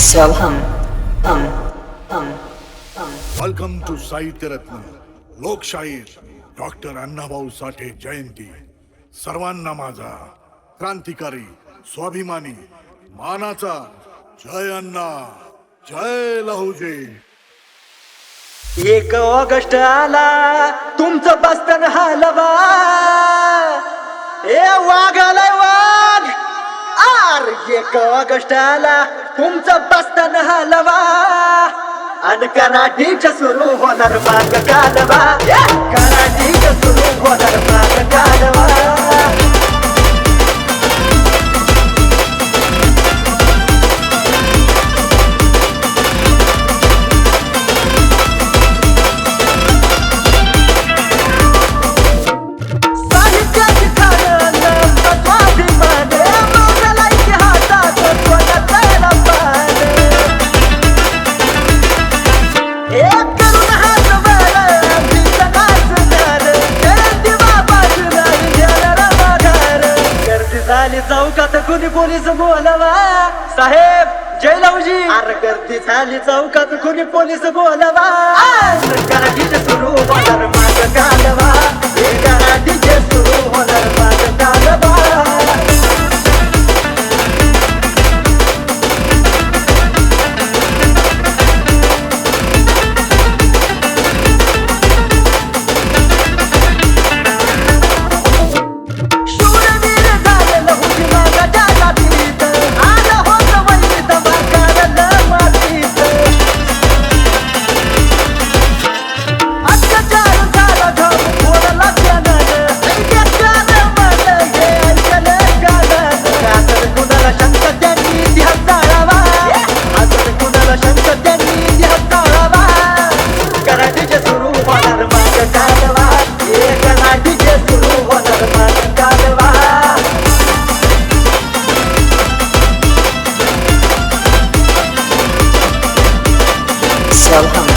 Hum, hum, hum, hum. Welcome to साहित्यरत्न लोकशाहीर doctor Annabhau Sathe जयंती सर्वांना माझा क्रांतिकारी स्वाभिमानी मानाचा जय अण्णा जय लहुजे एक ऑगस्ट आला तुमचं बस्तन हलवा. ए वाघालाय वाघ आर एक ऑगस्ट आला तुमचं बस्तन हलवा आणि कराठीच सुरू होणार माग कालवा कराठीच झाली चौकात कुणी पोलीस बोलवा? साहेब जयलवजी अरे गर्दी झाली चौकात कुणी पोलीस बोलवा? कराठीचे सुरू होणार माझ कालवा welcome.